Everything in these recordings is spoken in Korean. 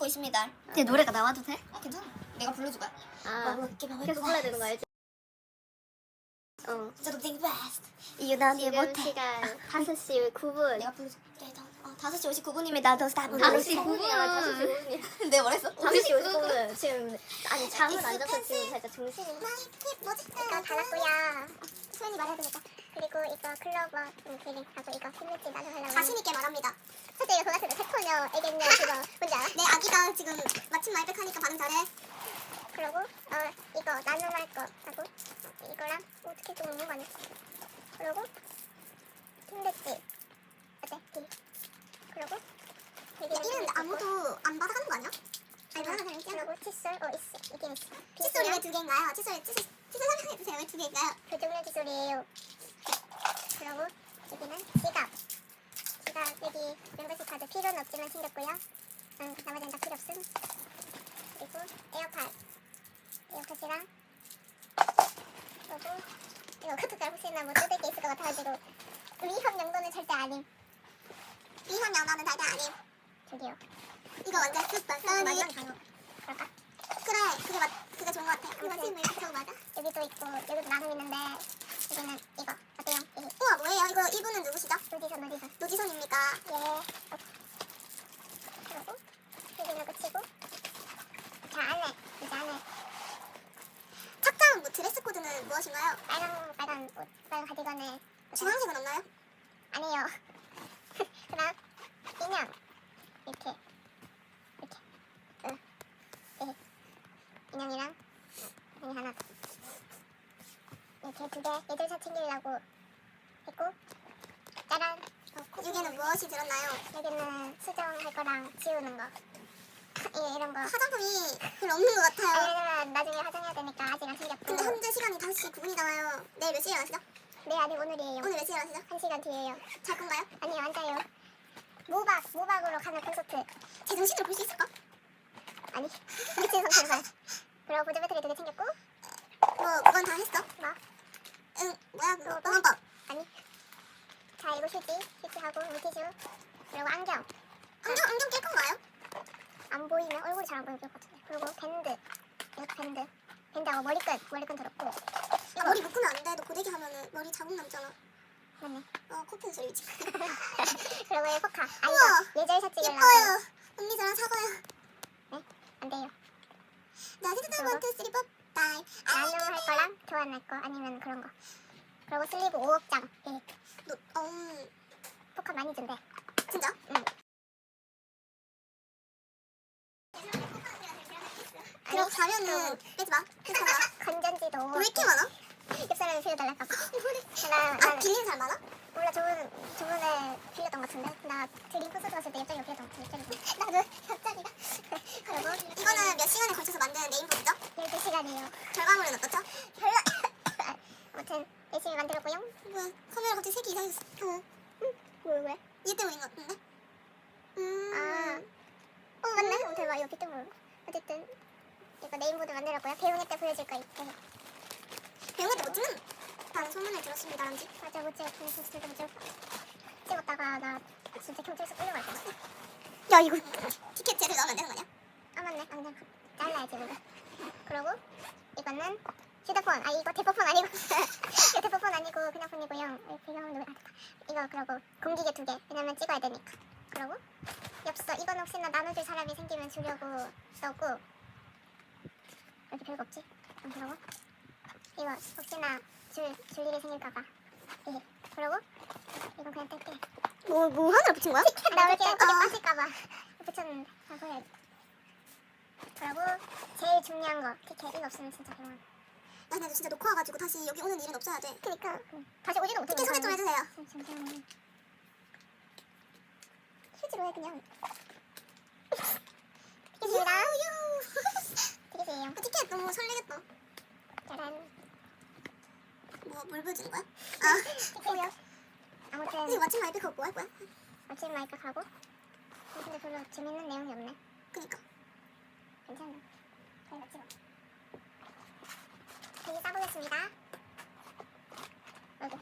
입고 있습니다. 내 노래가 나와도 돼? 아 괜찮아. 내가 불러줄 거야. 아 먹을게, 먹을게. 계속 불러야 되는 거 알지? 어 저도 think best. 이유 지금 못해 시간 5시 9분. 내가 불러줄 그래, 너, 어, 5시 59분입니다. 더 스탑. 다섯 시구 분. 5시 9분이야. 내가 뭐랬어? 5시 59분. 지금 아니 잠을 안 자서 지금 살짝 정신이 뭐지? 이거 달았고요. 소연이 말해야 되니까. 그리고 이거 클로버 기린 하고 이거 캔미지 나도 하려고. 자신 있게 말합니다. 사실 이거 같은데 세포녀 애견녀 그거 뭔지 알아? 내 아기가 지금 마침 말백 하니까 반응 잘해. 그리고 어 이거 나눔할 거 하고 이거랑 어떻게 좀 먹는 거 아니야? 그리고 캔미지 어때? 디. 그리고 야, 이랬는데 아무도 안 받아 가는 거 아니야? 아니, 받아 가는 사람 있잖아. 그리고 칫솔 어 있어 있긴 있어. 칫솔이 왜 두 개인가요? 칫솔, 칫솔, 칫솔 설명해 주세요. 왜 두 개인가요? 그 종류 칫솔이에요. 그리고 여기는 지갑. 지갑 여기 멤버십 카드 필요는 없지만 챙겼고요. 음, 나머지는 다 필요 없음. 그리고 에어팟. 에어팟이랑 그리고 이거 카드가 혹시나 뭐 뜯을 게 있을 것 같아가지고 위험 용도는 절대 아님. 비선 양반은 달걀 아님. 저기요. 이거 완전 funny. 마지막 단어. 그럴까? 그래, 그게 맞, 그게 좋은 것 같아. 맞지? 뭐 이렇게 맞아? 여기도 있고 여기도 나눔 있는데 여기는 이거 우와, 뭐예요? 이거 이분은 누구시죠? 노디선 노디선. 노지선입니까? 예. 그리고 여기는 끝이고 자 안에 이제 안에 착장 뭐 드레스 코드는 무엇인가요? 빨간 빨간 옷 빨간 가디건에 주황색은 없나요? 아니에요. 그다음 인형 이렇게 이렇게 응 네. 인형이랑 여기 하나 이렇게 두개 얘들 다 챙기려고 짜란 여기는 무엇이 들었나요? 여기는 수정할 거랑 지우는 거 이, 이런 거 화장품이 별로 없는 것 같아요. 왜냐면 나중에 화장해야 되니까 아직 안 챙겼고 근데 현재 시간이 5시 9분이잖아요. 내일 몇 시에 일어나시죠? 네 아직 오늘이에요 오늘 몇 시에 일어나시죠? 한 시간 뒤에요 잘 건가요? 아니요 안 자요 모박 모박으로 가는 콘서트 제 정신으로 볼 수 있을까? 아니 미친 가요 그리고 보조 배터리 두 개 챙겼고 뭐 그건 다 했어? 뭐 응 뭐야 그거 뭐? 응원법 아니 자 이거 휴지 휴지하고 물티슈 그리고 안경 안경 안경 낄 건가요? 안 보이면 얼굴이 잘 안 보일 것 같은데 그리고 밴드 이것도 밴드 밴드하고 머리끈 머리끈 들었고 야 머리 묶으면 안 돼. 너 고데기 하면은 머리 자국 남잖아. 맞네 어 코튼 소리지. 그리고 이 포카 우와, 아니다 예절 샷 찍으려고 예뻐요. 언니 저랑 사과요. 안 돼요 나 세트 원, 투, 쓰리. 나눔 할 거랑 교환할 거 아니면 그런 거 그리고 슬리브 5억 장 예. 너, 어, 음, 포카 많이 준대 진짜? 응. 그럼 빼지 마. 빼지 마. 건전지도 왜 이렇게 많아? 옆사람이 빌려달랄까 봐 나, 아 나 빌리는 사람 많아? 몰라 저번 저번에 빌렸던 것 같은데 나 드림 코스 갔을 때 옆자리 빌렸던 것 같은데 나도 옆자리가 그리고 이거는 몇 시간에 걸쳐서 만드는 네임보드죠? 12시간이에요 결과물은 어떻죠? 별로 아무튼 열심히 만들었고요 뭐야 카메라 갑자기 색이 이상해졌어. 어. 왜 왜? 얘 때문인 것 같은데? 음. 아. 어 맞네 어, 대박 이거 빛도 모르고 어쨌든 이거 네임보드 만들었고요 배웅회 때 보여줄 거 있대 배우가 때못 찍는 다는 소문을 들었습니다, 람지. 맞아 못 찍었어 진짜 못 찍었어 찍었다가 나 진짜 경찰서 끌려갈 뻔했어 야 이거 티켓 제를 넣으면 안 되는 거 아니야? 아 맞네 안돼 잘라야지 이거 그리고 이거는 휴대폰 아 이거 대포폰 아니고 이거 대포폰 아니고 그냥 폰이고요. 이 배경은 누구 아 이거 그리고 공기계 두개 왜냐면 찍어야 되니까. 그리고 엽서 이건 혹시나 나눠줄 사람이 생기면 주려고 썼고 여기 별거 없지? 안 그러고 이거 혹시나 줄, 줄 일이 생길까봐. 예. 그리고 이건 그냥 뗄게. 뭐, 뭐 하나 붙인 거야? 나 이렇게 아. 티켓 빠질까봐. 붙였는데 아 그래 그리고 제일 중요한 거 티켓 이거 없으면 진짜 그만 나 근데 진짜 녹화 와가지고 다시 여기 오는 일은 없어야 돼. 그니까. 다시 오지도 못해 티켓 소개 좀 해주세요. 휴지로 해 그냥. 티켓입니다. 티켓이에요. 아, 티켓 너무 설레겠다. 짜란. 뭐, 뭘 보여주는 거야? 아, 티켓이요. 아무튼 마침 마이크가 뭐할 거야? 아침 마이크 가고. 어, 근데 별로 재밌는 내용이 없네. 그니까. 괜찮아. 그래 찍어 여기 싸보겠습니다 여기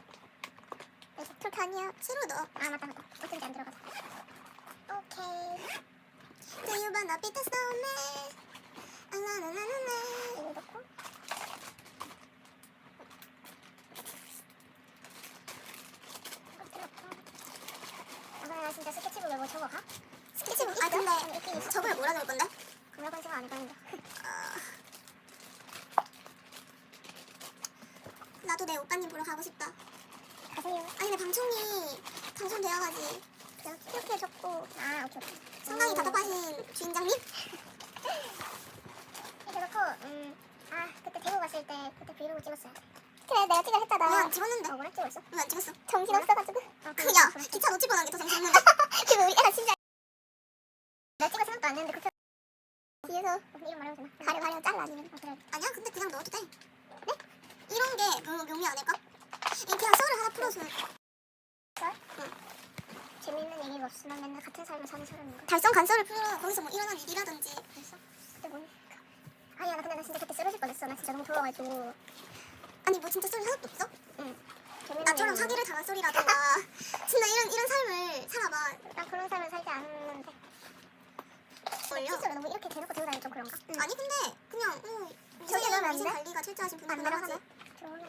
여기 그렇게 아니야. 새로 넣어. 아 맞다 맞다 어쩐지 안 들어가서 오케이 Do you wanna be the snowman. 아나나나나나. 이거 넣고 아, 나 진짜 스케치북에 뭐 적어가? 스케치북. 있어? 아 근데 좀 있긴 있어. 저번에 뭐라 적을 건데? 그런 건 생각 안 해봤는데 나도 내 오빠님 보러 가고 싶다. 가세요 아니 근데 방송이 방송되어가지. 그냥 이렇게 적고 아 오케이 오케이 상당히 음. 답답하신 주인장님? 이렇게 넣고 음 아 그때 대구 갔을 때 그때 브이로그 찍었어요 그래 내가 찍어 했잖아 왜안 찍었는데? 어 뭐라 찍었어? 왜 안 찍었어? 정신 없어가지고 어, 그, 야 기차 놓칠 뻔한 게 더 정신없는데. 그리고 우리 애가 진짜 내가 찍어 생각도 안 했는데 그 뒤에서 이름 말하면 되나? 가려 가려 잘라 아니면 아 그래 아니야 근데 그냥 넣어도 돼. 네? 이런 게 묘, 묘미 아닐까? 이 그냥 썰을 하나 풀어서 재밌는 얘기가 없으면 맨날 같은 삶을 사는 사람인가 달성 간설을 풀어 거기서 뭐 일어난 일이라든지? 그때 뭐 아니야 나 근데 나 진짜 그때 쓰러질 뻔했어 나 진짜 너무 부러워가지고 아니 뭐 진짜 썰이 하나도 없어? 응 재밌는 나처럼 얘기. 사기를 당한 썰이라든가 진짜 이런 이런 삶을 살아봐 나 그런 삶을 살지 않는데 걸려. 실수로 너무 이렇게 대놓고 들고 다니면 좀 그런가? 응. 아니 근데 그냥 위생 돼? 관리가 철저하신 분들 안 내려가네 하지 들어오면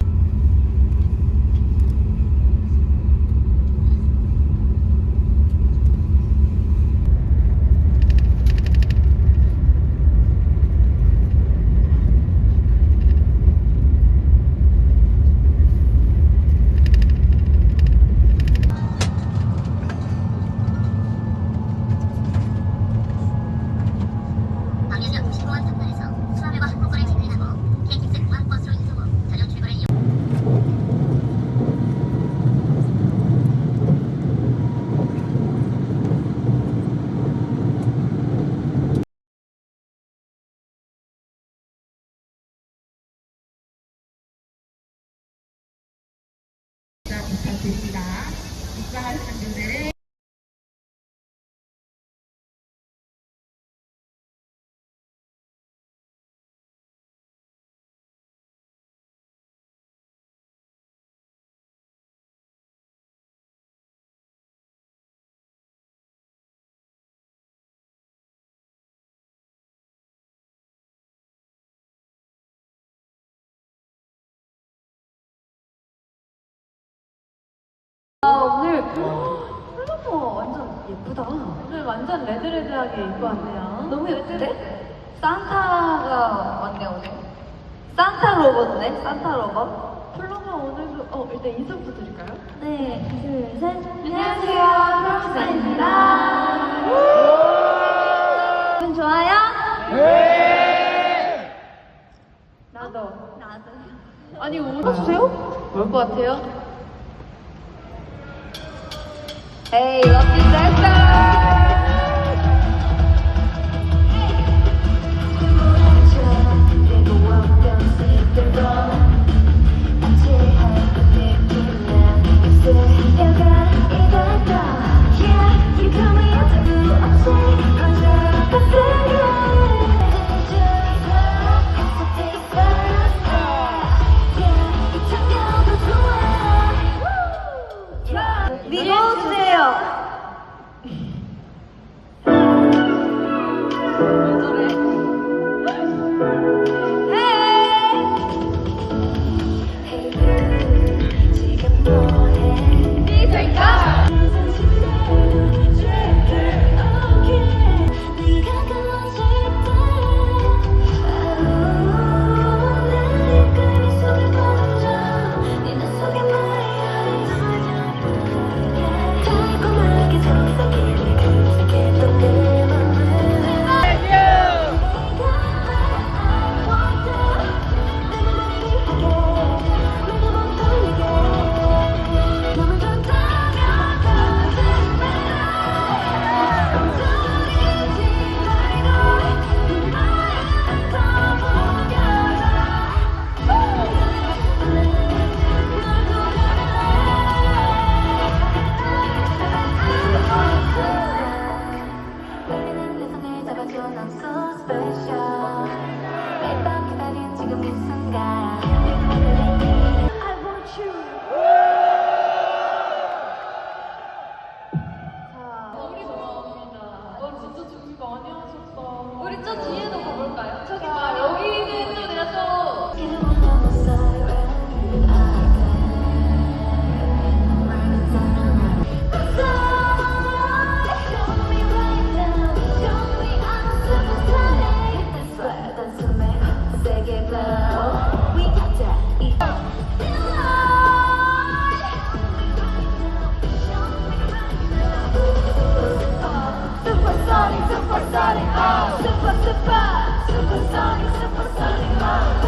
방역력 심오한 판단에서 수화물과 항공권을 제외하고 KTX 공항버스로 이송 후 전용 출발을 이용 부탁 드립니다. 입장하는 예쁘다. 오늘 완전 레드레드하게 입고 왔네요. 너무 예쁜데? 산타가 왔네 오늘. 산타 로봇네, 산타 로봇. 플로버 오늘도 어 일단 인사부터 드릴까요? 네, 둘, 셋. 안녕하세요, 플로버입니다. 기분 좋아요? 네. 나도. 나도. 아니 웃어주세요? 뭘것 같아요? Hey, love you, Tessa! supersonic, oh, supersonic, ah. supersonic, supersonic, oh.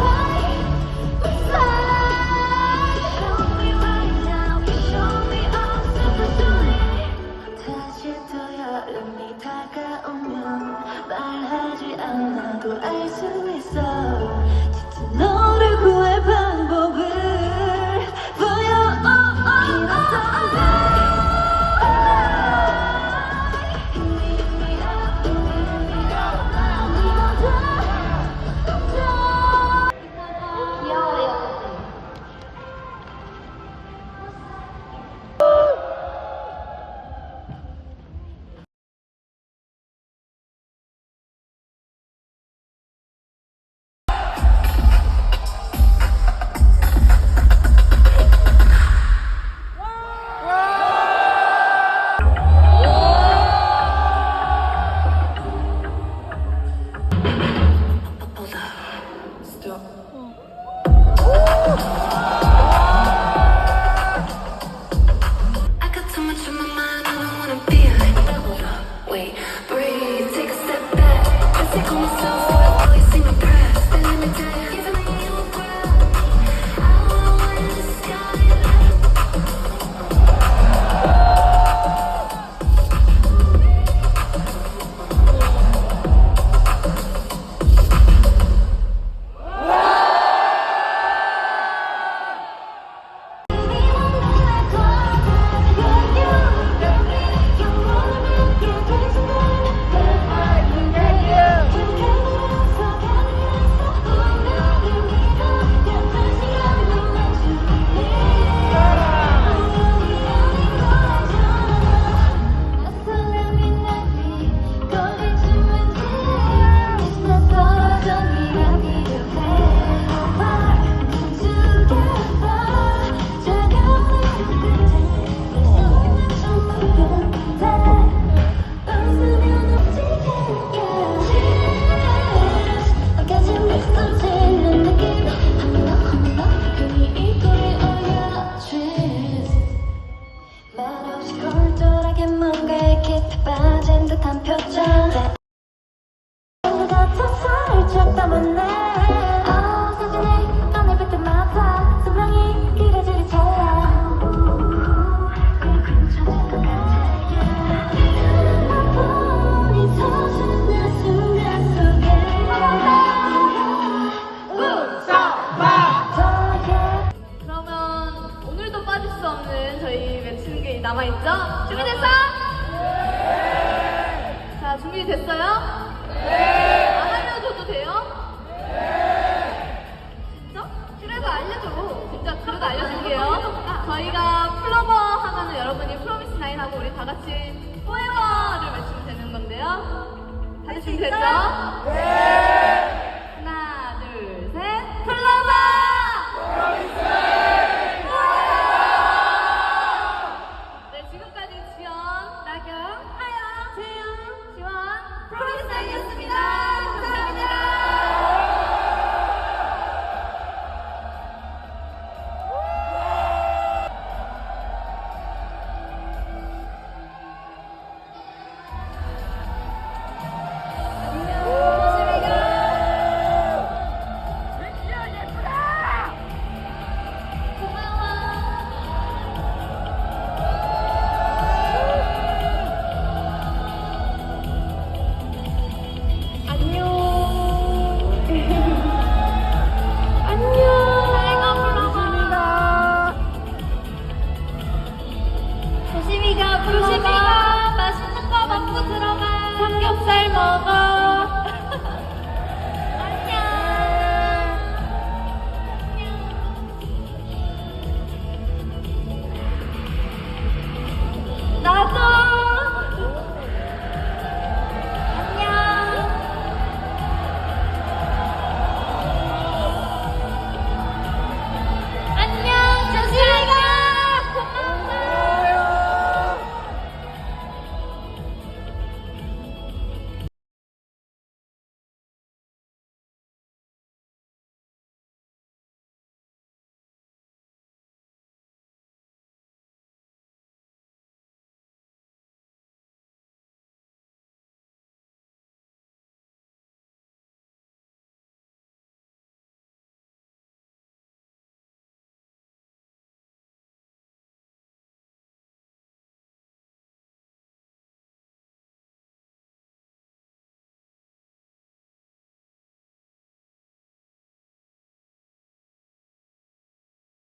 포에버를 외치면 되는 건데요. 다들 준비됐죠? 네!